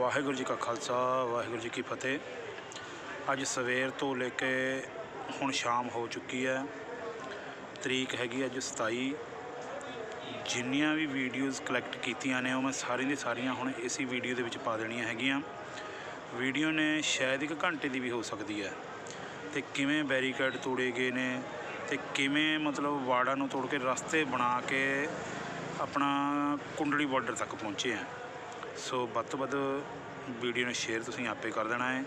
ਵਾਹਿਗੁਰੂ ਜੀ ਕਾ ਖਾਲਸਾ, ਵਾਹਿਗੁਰੂ ਜੀ ਕੀ ਫਤਿਹ। ਅੱਜ ਸਵੇਰ ਤੋਂ ਲੈ ਕੇ ਹੁਣ ਸ਼ਾਮ ਹੋ ਚੁੱਕੀ ਹੈ। ਤਰੀਕ ਹੈਗੀ ਅੱਜ 27 ਜਿੰਨੀਆਂ ਵੀ ਵੀਡੀਓਜ਼ ਕਲੈਕਟ ਕੀਤੀਆਂ ਨੇ, ਉਹ ਮੈਂ ਸਾਰੀਆਂ ਦੀ ਸਾਰੀਆਂ ਹੁਣ ਇਸੀ ਵੀਡੀਓ ਦੇ ਵਿੱਚ ਪਾ ਦੇਣੀਆਂ ਹੈਗੀਆਂ। ਵੀਡੀਓ ਨੇ ਸ਼ਾਇਦ ਇੱਕ ਘੰਟੇ ਦੀ ਵੀ ਹੋ ਸਕਦੀ ਹੈ। ਤੇ ਕਿਵੇਂ ਬੈਰੀਕੇਡ ਤੋੜੇ ਗਏ ਨੇ, ਤੇ ਕਿਵੇਂ ਮਤਲਬ ਵਾੜਾਂ ਨੂੰ ਤੋੜ ਕੇ ਰਸਤੇ ਬਣਾ ਕੇ ਆਪਣਾ ਕੁੰਡਲੀ ਬਾਰਡਰ ਤੱਕ ਪਹੁੰਚੇ ਆ। ਸੋ ਵੱਧ ਤੋਂ ਵੱਧ ਵੀਡੀਓ ਨੂੰ ਸ਼ੇਅਰ ਤੁਸੀਂ ਆਪੇ ਕਰ ਦੇਣਾ ਹੈ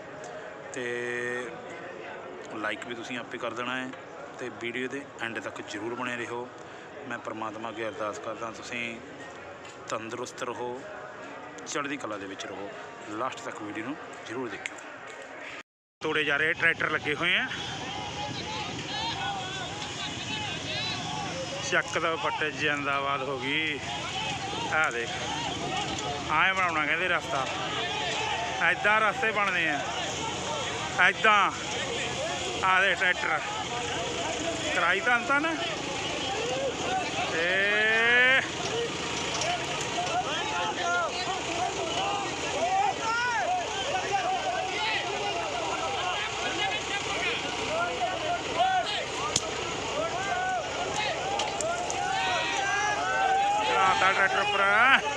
ਤੇ ਲਾਈਕ ਵੀ ਤੁਸੀਂ ਆਪੇ ਕਰ ਦੇਣਾ ਹੈ ਤੇ ਵੀਡੀਓ ਦੇ ਐਂਡ ਤੱਕ ਜਰੂਰ ਬਣੇ ਰਹੋ। ਮੈਂ ਪਰਮਾਤਮਾ ਅੱਗੇ ਅਰਦਾਸ ਕਰਦਾ ਤੁਸੀਂ ਤੰਦਰੁਸਤ ਰਹੋ, ਚੜ੍ਹਦੀ ਕਲਾ ਦੇ ਵਿੱਚ ਰਹੋ। ਲਾਸਟ ਤੱਕ ਵੀਡੀਓ ਨੂੰ ਜਰੂਰ ਦੇਖਿਓ। ਤੋੜੇ ਜਾ ਰਹੇ ਟਰੈਕਟਰ ਲੱਗੇ ਹੋਏ ਆ। ਚੱਕ ਦਾ ਪੱਟੇ ਜਿੰਦਾਬਾਦ ਹੋ ਗਈ। ਆ ਦੇਖ। ਆਏ ਬਣਾਉਣਾ ਕਹਿੰਦੇ ਰਸਤਾ। ਐਦਾਂ ਰਸਤੇ ਬਣਦੇ ਆ। ਐਦਾਂ ਆ ਦੇ ਟਰੈਕਟਰ। ਕਰਾਈ ਤਾਂ ਤਾਂ ਨਾ। ਤੇ ਟਰੈਕਟਰ ਉੱਪਰ।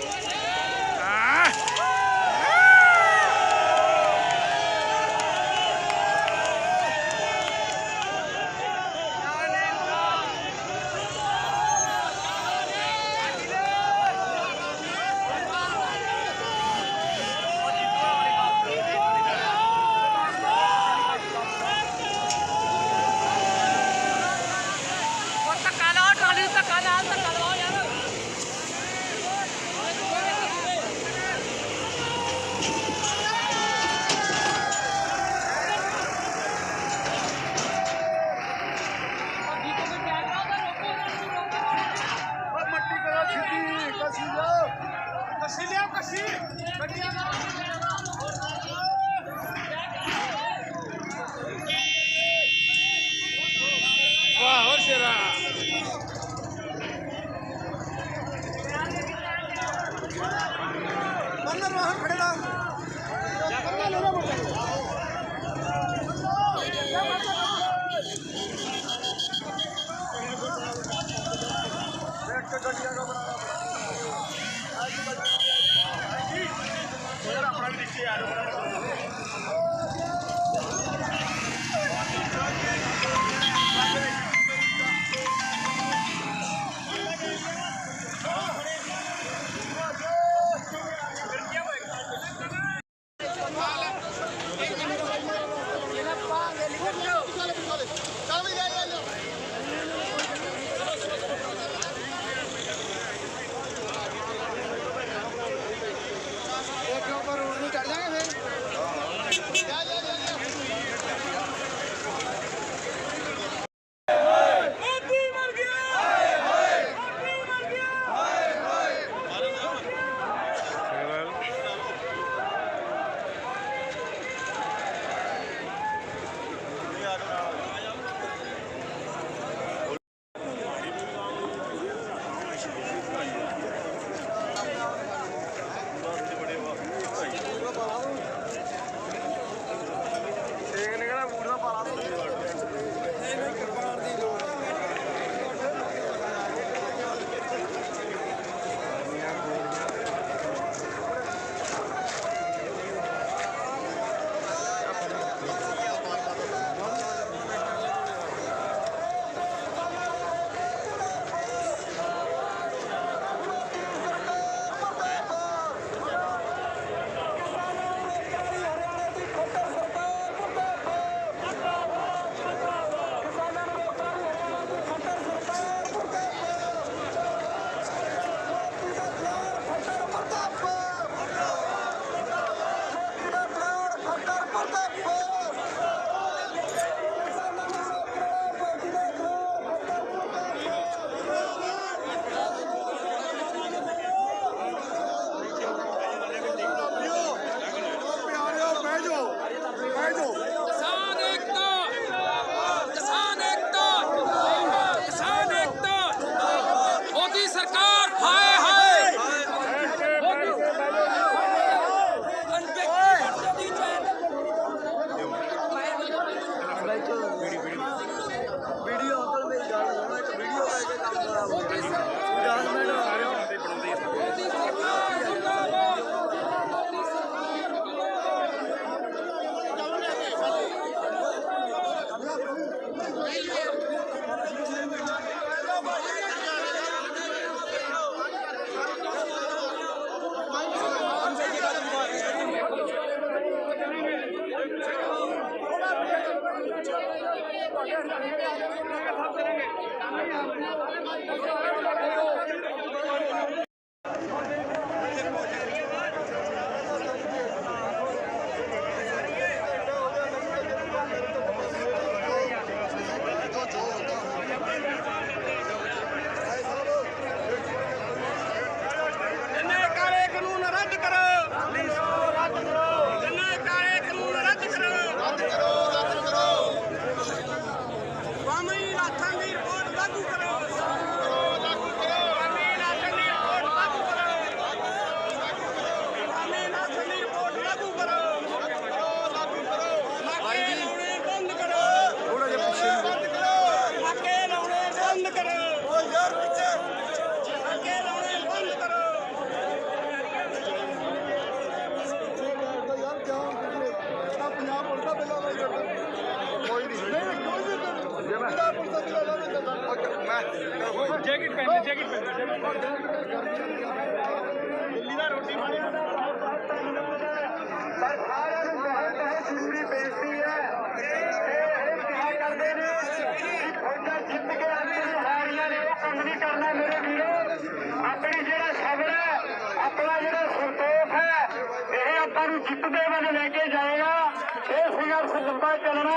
ਲੰਬਾ ਚੱਲਣਾ।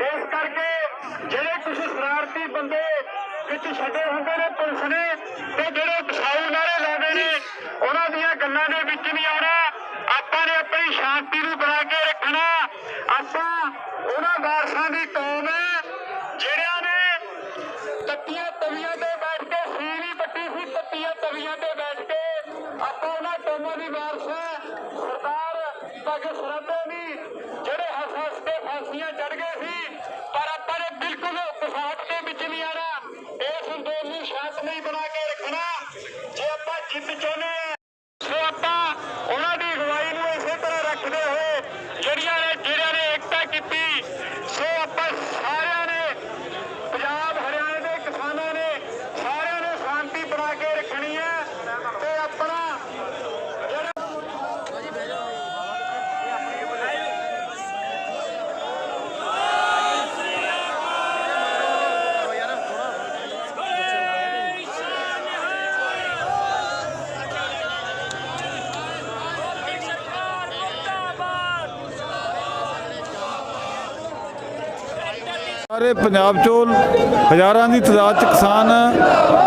ਇਸ ਕਰਕੇ ਜਿਹੜੇ ਕੁਝ ਸ਼ਰਾਰਤੀ ਬੰਦੇ ਵਿੱਚ ਛੱਡੇ ਹੁੰਦੇ ਨੇ ਪੁਲਿਸ ਨੇ, ਤੇ ਜਿਹੜੇ ਬਸਾਊ ਨਾਰੇ ਲਾਉਂਦੇ ਨੇ, ਉਹਨਾਂ ਦੀਆਂ ਗੱਲਾਂ ਦੇ ਵਿੱਚ ਨਹੀਂ ਆਉਣਾ। ਆਪਾਂ ਨੇ ਆਪਣੀ ਸ਼ਾਂਤੀ ਨੂੰ ਬਣਾ ਕੇ ਰੱਖਣਾ। ਆਪਾਂ ਉਹਨਾਂ ਵਾਰਸਾਂ ਦੀ ਕੌਮ ਹੈ, ਜਿਹੜਿਆਂ ਨੇ ਤੱਤੀਆਂ ਤਵੀਆਂ ਤੇ ਬੈਠ ਕੇ ਸੀ ਨਹੀਂ ਪੱਟੀ ਸੀ, ਤੱਤੀਆਂ ਤਵੀਆਂ ਤੇ ਬੈਠ ਕੇ ਆਪਾਂ ਉਹਨਾਂ ਕੌਮਾਂ ਦੀ ਵਾਰਸ ਹੈ। ਸਰਦਾਰ ਭਗਤ ਸਰਦੇ ਨਹੀਂ ਜਿਹੜੇ ਹੱਸ ਹੱਸ ਕੇ ਚੜ ਗਏ ਸੀ, ਪਰ ਆਪਾਂ ਨੇ ਬਿਲਕੁਲ ਕਸਾਟ ਦੇ ਵਿੱਚ ਨਹੀਂ ਆਣਾ ਇਸ ਅੰਦੋਲਨ ਨੂੰ ਸ਼ਾਂਤ ਨਹੀਂ ਬਣਾ ਕੇ ਰੱਖਣਾ, ਜੇ ਆਪਾਂ ਜਿੱਤ ਚਾਹੁੰਦੇ ਹਾਂ ਸੋ ਆਪਾਂ ਉਹਨਾਂ ਦੀ ਅਗਵਾਈ ਨੂੰ ਇਸੇ ਤਰ੍ਹਾਂ ਰੱਖਦੇ ਹੋਏ ਜਿਹੜੀਆਂ ਨੇ ਜਿਹੜਿਆਂ ਨੇ ਏਕਤਾ ਕੀਤੀ ਸੋ ਆਪਾਂ ਸਾਰਿਆਂ ਨੇ ਪੰਜਾਬ ਹਰਿਆਣਾ ਦੇ ਕਿਸਾਨਾਂ ਨੇ ਸਾਰਿਆਂ ਨੇ ਸ਼ਾਂਤੀ ਬਣਾ ਕੇ ਰੱਖਣੀ ਹੈ ਤੇ ਆਪਣਾ ਸਾਰੇ ਪੰਜਾਬ ਚੋਂ ਹਜ਼ਾਰਾਂ ਦੀ ਤਾਦਾਦ ਚ ਕਿਸਾਨ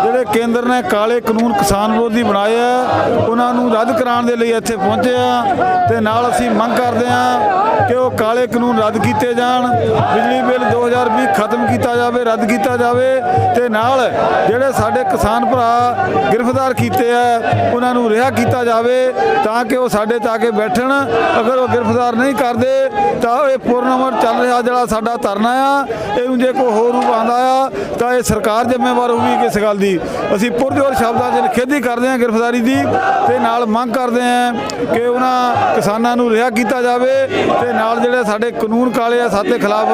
ਜਿਹੜੇ ਕੇਂਦਰ ਨੇ ਕਾਲੇ ਕਾਨੂੰਨ ਕਿਸਾਨ ਵਿਰੋਧੀ ਬਣਾਏ ਆ, ਉਹਨਾਂ ਨੂੰ ਰੱਦ ਕਰਾਉਣ ਦੇ ਲਈ ਇੱਥੇ ਪਹੁੰਚੇ ਆ ਤੇ ਨਾਲ ਅਸੀਂ ਮੰਗ ਕਰਦੇ ਆ ਕਿ ਉਹ ਕਾਲੇ ਕਾਨੂੰਨ ਰੱਦ ਕੀਤੇ ਜਾਣ, ਬਿਜਲੀ ਬਿੱਲ 2020 ਖਤਮ ਕੀਤਾ ਜਾਵੇ, ਰੱਦ ਕੀਤਾ ਜਾਵੇ ਤੇ ਨਾਲ ਜਿਹੜੇ ਸਾਡੇ ਕਿਸਾਨ ਭਰਾ ਗ੍ਰਿਫਤਾਰ ਕੀਤੇ ਆ, ਉਹਨਾਂ ਨੂੰ ਰਿਹਾ ਕੀਤਾ ਜਾਵੇ ਤਾਂ ਕਿ ਉਹ ਸਾਡੇ ਤੇ ਆ ਕੇ ਬੈਠਣ, ਅਗਰ ਉਹ ਗ੍ਰਿਫਤਾਰ ਨਹੀਂ ਕਰਦੇ ਤਾਂ ਇਹ ਪੂਰਨਮਰ ਚੱਲ ਰਿਹਾ ਜਿਹੜਾ ਸਾਡਾ ਧਰਨਾ ਆ ਇਹਨੂੰ ਜੇ ਕੋਈ ਹੋਰ ਰੂਪ ਆਂਦਾ ਆ ਤਾਂ ਇਹ ਸਰਕਾਰ ਜ਼ਿੰਮੇਵਾਰ ਹੋਊਗੀ ਕਿਸ ਗੱਲ ਦੀ। ਅਸੀਂ ਪੁਰਜੋਰ ਸ਼ਬਦਾਂ 'ਚ ਨਿਖੇਧੀ ਕਰਦੇ ਹਾਂ ਗ੍ਰਿਫਤਾਰੀ ਦੀ ਤੇ ਨਾਲ ਮੰਗ ਕਰਦੇ ਹਾਂ ਕਿ ਉਹਨਾਂ ਕਿਸਾਨਾਂ ਨੂੰ ਰਿਹਾ ਕੀਤਾ ਜਾਵੇ ਤੇ ਨਾਲ ਜਿਹੜੇ ਸਾਡੇ ਕਾਨੂੰਨ ਕਾਲੇ ਆ ਸਾਡੇ ਖਿਲਾਫ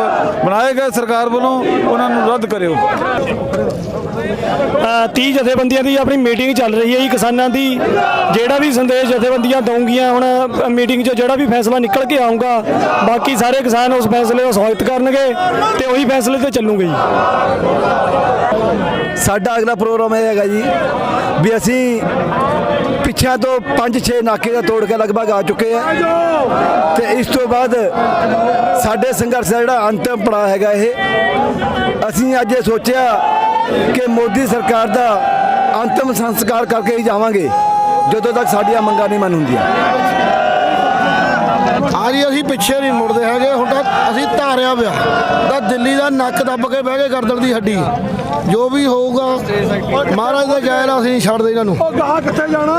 ਬਣਾਏ ਗਏ ਸਰਕਾਰ ਵੱਲੋਂ ਉਹਨਾਂ ਨੂੰ ਰੱਦ ਕਰਿਓ। ਅ, 30 ਜਥੇਬੰਦੀਆਂ ਦੀ ਆਪਣੀ ਮੀਟਿੰਗ ਚੱਲ ਰਹੀ ਹੈ ਜੀ ਕਿਸਾਨਾਂ ਦੀ। ਜਿਹੜਾ ਵੀ ਸੰਦੇਸ਼ ਜਥੇਬੰਦੀਆਂ ਦਊਂਗੀਆਂ ਹੁਣ ਮੀਟਿੰਗ 'ਚ ਜਿਹੜਾ ਵੀ ਫੈਸਲਾ ਨਿਕਲ ਕੇ ਆਊਗਾ ਬਾਕੀ ਸਾਰੇ ਕਿਸਾਨ ਉਸ ਫੈਸਲੇ ਦਾ ਸਵਾਗਤ ਕਰਨਗੇ ਤੇ ਉਹੀ ਫੈਸਲੇ ਤੇ ਚੱਲੂਗੇ ਜੀ। ਸਾਡਾ ਅਗਲਾ ਪ੍ਰੋਗਰਾਮ ਇਹ ਹੈਗਾ ਜੀ ਵੀ ਅਸੀਂ ਪਿੱਛਿਆਂ ਤੋਂ 5-6 ਨਾਕੇ ਦਾ ਤੋੜ ਕੇ ਲਗਭਗ ਆ ਚੁੱਕੇ ਆ। ਤੇ ਇਸ ਤੋਂ ਬਾਅਦ ਸਾਡੇ ਸੰਘਰਸ਼ ਦਾ ਜਿਹੜਾ ਅੰਤਿਮ ਪੜਾਅ ਹੈਗਾ ਇਹ, ਅਸੀਂ ਅੱਜ ਇਹ ਸੋਚਿਆ ਕਿ ਮੋਦੀ ਸਰਕਾਰ ਦਾ ਅੰਤਿਮ ਸੰਸਕਾਰ ਕਰਕੇ ਹੀ ਜਾਵਾਂਗੇ, ਜਦੋਂ ਤੱਕ ਸਾਡੀਆਂ ਮੰਗਾਂ ਨਹੀਂ ਮੰਨ ਹੁੰਦੀਆਂ। ਹਾਂ ਜੀ ਅਸੀਂ ਪਿੱਛੇ ਨਹੀਂ ਮੁੜਦੇ ਹੈਗੇ। ਹੁਣ ਤਾਂ ਅਸੀਂ ਧਾਰਿਆ ਪਿਆ। ਤਾਂ ਦਿੱਲੀ ਦਾ ਨੱਕ ਦੱਬ ਕੇ ਬਹਿ ਕੇ ਗਰਦਨ ਦੀ ਹੱਡੀ। ਜੋ ਵੀ ਹੋਊਗਾ ਮਹਾਰਾਜ ਦਾ ਗੈਰ ਅਸੀਂ ਛੱਡਦੇ ਇਹਨਾਂ ਨੂੰ।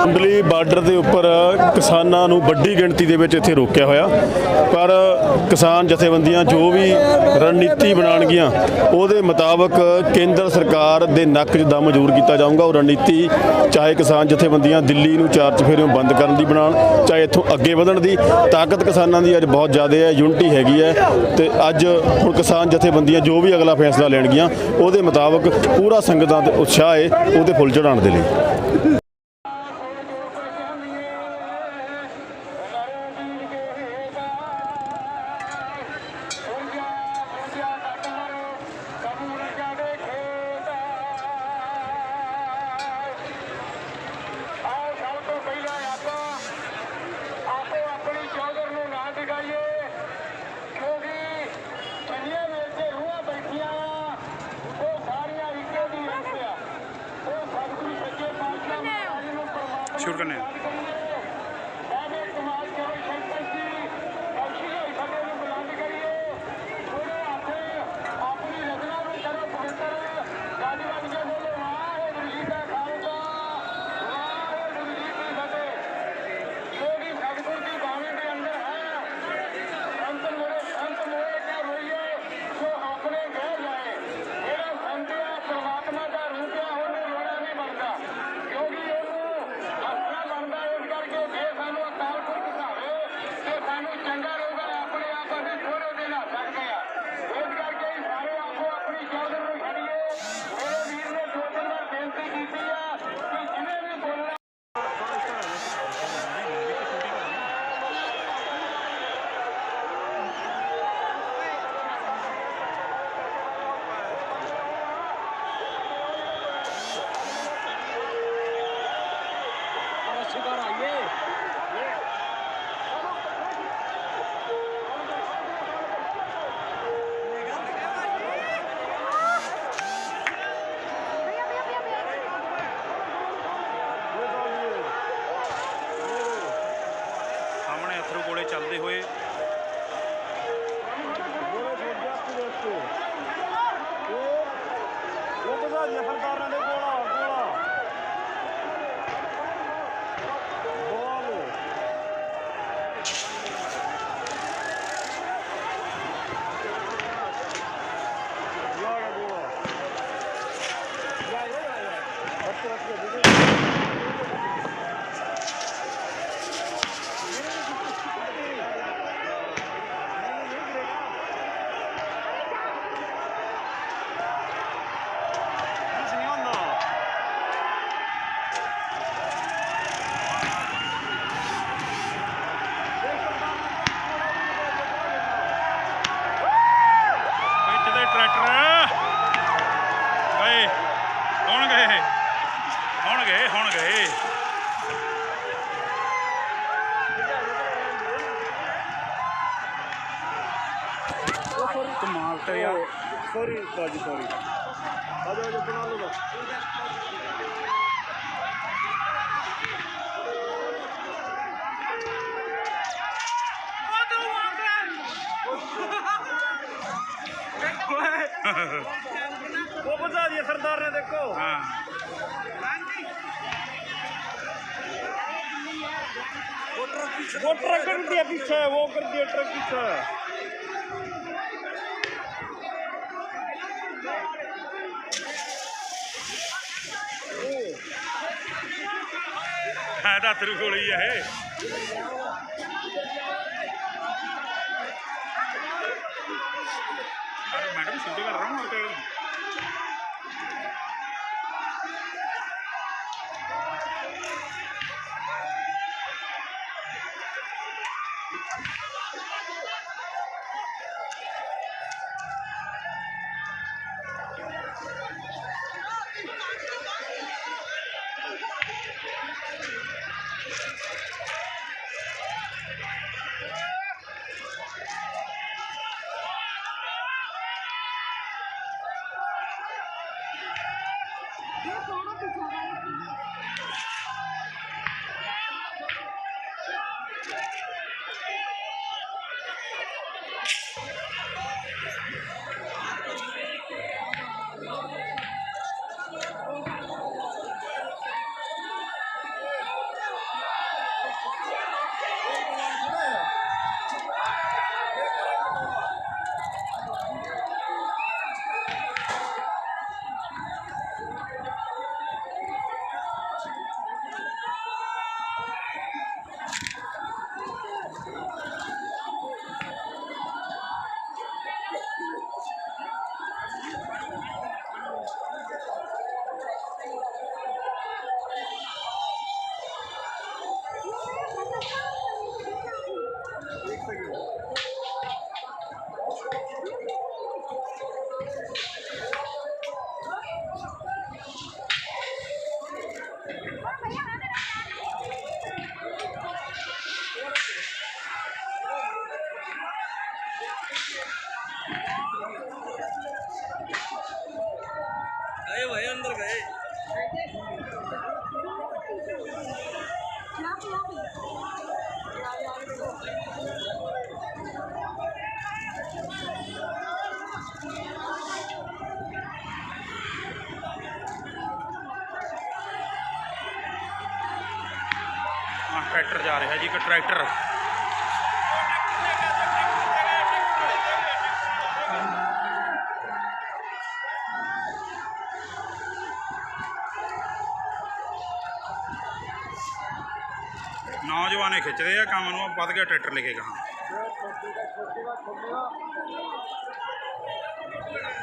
ਅੰਦਰਲੀ ਬਾਰਡਰ ਦੇ ਉੱਪਰ ਕਿਸਾਨਾਂ ਨੂੰ ਵੱਡੀ ਗਿਣਤੀ ਦੇ ਵਿੱਚ ਇੱਥੇ ਰੋਕਿਆ ਹੋਇਆ। ਪਰ ਕਿਸਾਨ ਜਥੇਬੰਦੀਆਂ ਜੋ ਵੀ ਰਣਨੀਤੀ ਬਣਾਉਣਗੀਆਂ ਉਹਦੇ ਮੁਤਾਬਕ ਕੇਂਦਰ ਸਰਕਾਰ ਦੇ ਨੱਕ 'ਚ ਦਮ ਜ਼ਰੂਰ ਕੀਤਾ ਜਾਊਗਾ। ਉਹ ਰਣਨੀਤੀ ਚਾਹੇ ਕਿਸਾਨ ਜਥੇਬੰਦੀਆਂ ਦਿੱਲੀ ਨੂੰ ਚਾਰ ਚਫੇਰਿਓਂ ਬੰਦ ਕਰਨ ਦੀ ਬਣਾਉਣ ਚਾਹੇ ਇੱਥੋਂ ਅੱਗੇ ਵਧਣ ਦੀ ਤਾਕਤ ਕਿਸਾਨਾਂ ਦੀ ਅੱਜ ਬਹੁਤ ਜ਼ਿਆਦਾ ਹੈ, ਯੂਨਿਟੀ ਹੈਗੀ ਹੈ ਤੇ ਅੱਜ ਹੁਣ ਕਿਸਾਨ ਜਥੇਬੰਦੀਆਂ ਜੋ ਵੀ ਅਗਲਾ ਫੈਸਲਾ ਲੈਣਗੀਆਂ, ਉਹਦੇ ਮੁਤਾਬਕ ਪੂਰਾ ਸੰਗਤਾਂ ਤੇ ਉਤਸ਼ਾਹ ਹੈ ਉਹਦੇ ਫੁੱਲ ਚੜਾਉਣ ਦੇ ਲਈ। कर दिया पीछे वो कर दिया ट्रक पीछे फायदा तेरे को है मैडम शूटिंग कर रहा हूँ ਸਿੱਧੇ ਕਰ ਰਹਾ ਹੂੰ ਤੇ ਹਾਂ ਨੌਜਵਾਨੇ ਖਿੱਚਦੇ ਆ ਕੰਮ ਨੂੰ ਵੱਧ ਗਿਆ ਟਰੈਕਟਰ ਲੈ ਕੇ ਗਾਹਾਂ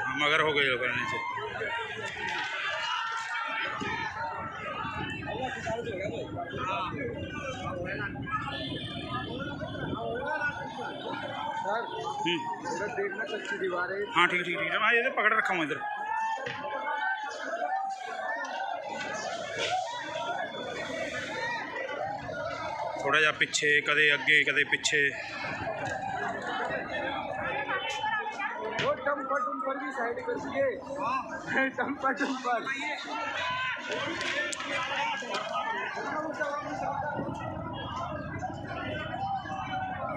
ਹਾਂ, ਮਗਰ ਹੋ ਗਏ ਲੋਕਾਂ ਨੇ देखना कच्ची दीवार है हाँ ठीक ठीक ठीक है मैं ये पकड़ रखा हूँ इधर ਥੋੜਾ ਜਿਹਾ ਪਿੱਛੇ ਕਦੇ ਅੱਗੇ ਕਦੇ ਪਿੱਛੇ।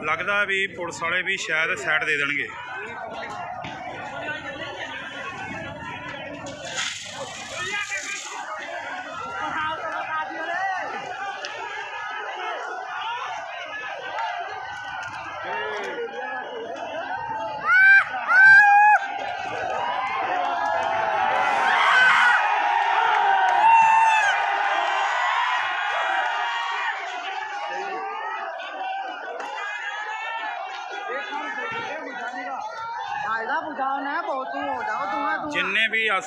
ਲੱਗਦਾ ਵੀ ਪੁਲਿਸ ਵਾਲੇ ਵੀ ਸ਼ਾਇਦ ਸਾਈਡ ਦੇ ਦੇਣਗੇ।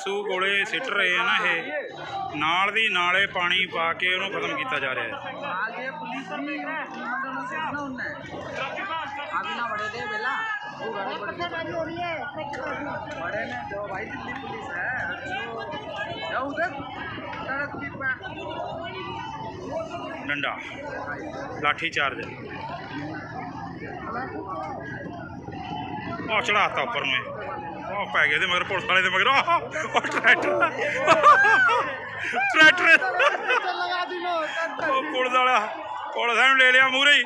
ਜਿੰਨੇ ਵੀ ਆਸੂ ਗੋਲੇ ਸਿੱਟ ਰਹੇ ਆ ਨਾ ਇਹ ਨਾਲ ਦੀ ਨਾਲੇ ਪਾਣੀ ਪਾ ਕੇ ਉਹਨੂੰ ਖਤਮ ਕੀਤਾ ਜਾ ਰਿਹਾ ਹੈ आगे पुलिस भी निमंत्रण से ना उनने अभी ना बड़े दे बेला वो बड़े बड़े बड़े ने दो भाई दिल्ली पुलिस है अच्छो या उधर सड़क की पे ਡੰਡਾ ਲਾਠੀ ਚਾਰਜ ਉਹ ਚੜਾਤਾ ਉੱਪਰ ਨੂੰ ਇਹ ਉਹ ਪੈ ਗਿਆ ਤੇ ਮਗਰ ਪੁਲਿਸ ਵਾਲੇ ਦੇ ਮਗਰ ਆਹ, ਉਹ ਟਰੈਕਟਰ ਟਰੈਕਟਰ ਉਹ ਪੁਲਿਸ ਵਾਲਾ ਪੁਲਿਸ ਵਾਲੇ ਨੂੰ ਲੈ ਲਿਆ ਮੂਰੇ ਹੀ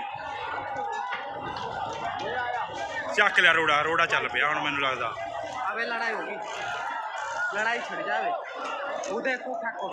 ਚੱਕ ਲਿਆ ਰੋੜਾ ਰੋੜਾ ਚੱਲ ਪਿਆ ਹੁਣ ਮੈਨੂੰ ਲੱਗਦਾ अबे लड़ाई होगी लड़ाई छिड़ जावे वो देखो ठाकुर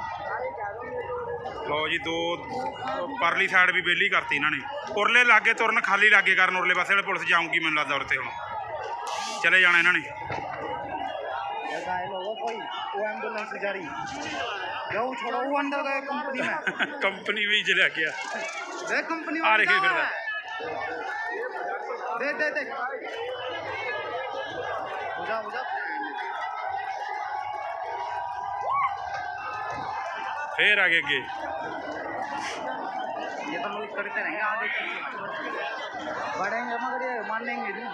ਲਓ ਜੀ ਦੋ ਪਰਲੀ ਸਾਈਡ ਵੀ ਬੇਲੀ ਕਰਤੀ ਇਹਨਾਂ ਨੇ ਉਰਲੇ ਲਾਗੇ ਤੁਰਨ ਖਾਲੀ ਲਾਗੇ ਕਰਨ ਉਰਲੇ ਪਾਸੇ ਵਾਲੇ ਪੁਲਿਸ ਜਾਊਗੀ ਮੈਨੂੰ ਲੱਗਦਾ ਉਰਤੇ ਹੁਣ ਚਲੇ ਜਾਣਾ ਇਹਨਾਂ ਨੇ ये घायल होगा कोई वो एम्बुलेंस से जा रही जो वो छोड़ो वो अंदर गए कंपनी में ਕੰਪਨੀ ਵੀ ਚਲਿਆ ਗਿਆ देख कंपनी आ वाले रखे कहाँ फिर है? देख देख देख बुझा बुझा ਫੇਰ ਆਗੇ ਅੱਗੇ ये तो लोग करते रहेंगे आगे चल बढ़ेंगे मगर ये मान लेंगे नहीं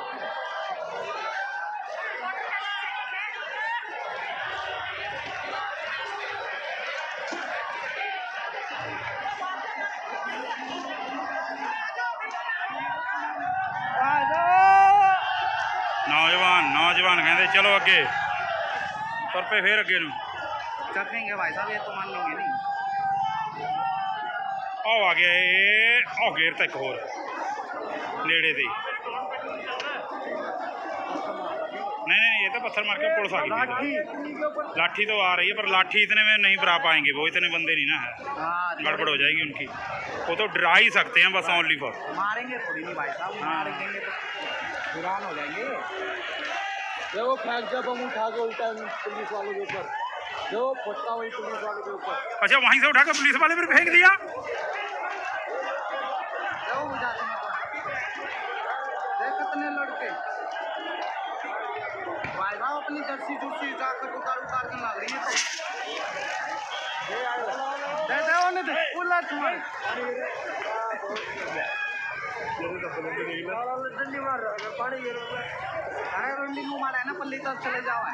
आ जाओ ਨੌਜਵਾਨ ਨੌਜਵਾਨ ਕਹਿੰਦੇ ਚਲੋ ਅੱਗੇ ਤੁਰ ਪਏ ਫੇਰ ਅੱਗੇ ਨੂੰ चखेंगे भाई साहब ये तो मान लेंगे नहीं। आओ आ गया ये आओ गेर तक नेड़े नहीं नहीं ये तो पत्थर मार के लाठी। तो आ रही है पर लाठी इतने में नहीं बरा पाएँगे वो इतने बंदे नहीं ना है। हाँ, गड़बड़ हो जाएगी उनकी। वो तो डरा ही सकते हैं बस ओनली फॉर मारेंगे थोड़ी नहीं भाई साहब हाँ। तो हो जाएँगे। जब हम उठा के उल्टा पुलिस वालों के ऊपर। जो फटका वही पुलिस वालों के ऊपर। अच्छा वहीं से उठा कर पुलिस वाले पर फेंक दिया? कितने लड़के। भाई साहब अपनी जर्सी जुर्सी जाकर उतार उतार कर लग रही है तो। दे दे उन्हें दे उलट तुम्हारे डंडी मार रहा है पानी गिर रहा है अरे डंडी को मारा है ना पल्ली तक चले जाओ। है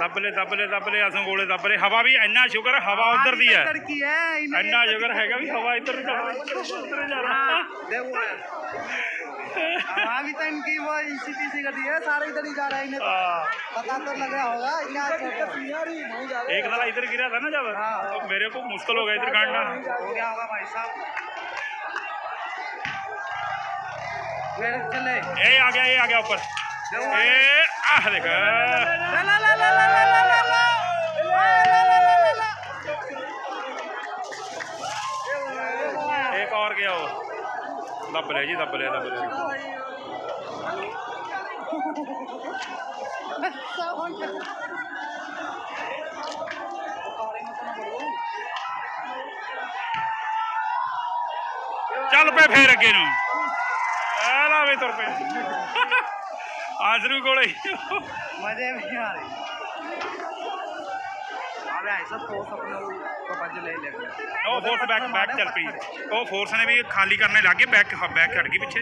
ਦੱਬ ਲੈ ਦੱਬ ਲੈ ਦੱਬ ਲੈ ਅਸਾਂ ਗੋਲੇ ਦੱਬ ਲੈ ਹਵਾ ਵੀ ਇੰਨਾ ਸ਼ੁਕਰ ਹੈ ਹਵਾ ਉਧਰ ਦੀ ਹੈ लड़की है इन्हें ਇੰਨਾ ਸ਼ੁਕਰ ਹੈਗਾ ਵੀ ਹਵਾ ਇੱਧਰ ਨੂੰ ਚੱਲ ਰਹੀ ਹੈ ਉੱਧਰ ਜਾ ਰਹਾ हाँ, दे वो आयो हाँ, अभी तो इनकी वो इसी तीसी गति है सारे इधर ही जा रहे हैं इन्हें तो आ, पता तो लग रहा होगा इन्हें आज नहीं जा रहे एक साला इधर गिरा था ना जब हाँ। तो मेरे को मुश्किल हो गया इधर काटना हो गया होगा भाई साहब फिर चले ए आ गया ए आ गया ऊपर ए आह देख ਇੱਕ ਹੋਰ ਗਿਆ ਦੱਬ ਲਿਆ ਜੀ, ਦੱਬ ਲਿਆ ਦੱਬ ਲਿਆ। ਚੱਲ ਪਏ ਫੇਰ ਅੱਗੇ ਨੂੰ। ਆ ਲਾ ਤੁਰ ਪਏ। बाजरू शुरू मज़े में आ रहे ऐसा फोर्स बैक बैक चल पी। तो ओ फोर्स ने भी खाली करने लागे बैक बैक हट गई पीछे।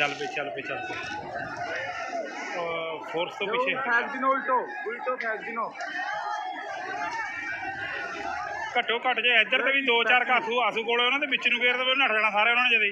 ਚੱਲ ਬਈ ਚੱਲ ਬਈ ਚੱਲ ਫੋਰਸ ਤੋਂ ਪਿੱਛੇ। ਫੈਕ ਦਿਨੋ ਉਲਟੋ। ਉਲਟੋ ਫੈਕ ਦਿਨੋ ਘੱਟੋ ਘੱਟ ਜੇ ਇੱਧਰ ਤੇ ਵੀ ਦੋ ਚਾਰ ਕਾਸੂ ਆਸੂ ਕੋਲੇ ਉਹਨਾਂ ਦੇ ਵਿੱਚ ਨੂੰ ਘੇਰ ਦੇਵੇ ਨੱਠ ਜਾਣਾ ਸਾਰੇ ਉਹਨਾਂ ਨੇ ਜਦੇ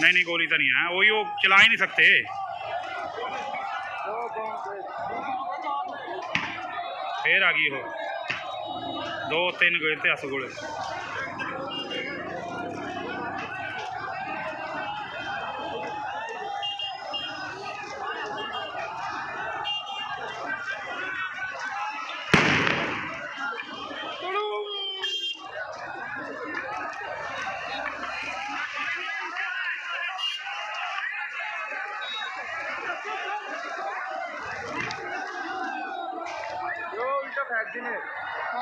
नहीं नहीं गोली तो नहीं है वही वो चला ही नहीं सकते फिर आ गई वो दो तीन गए थे हस गोले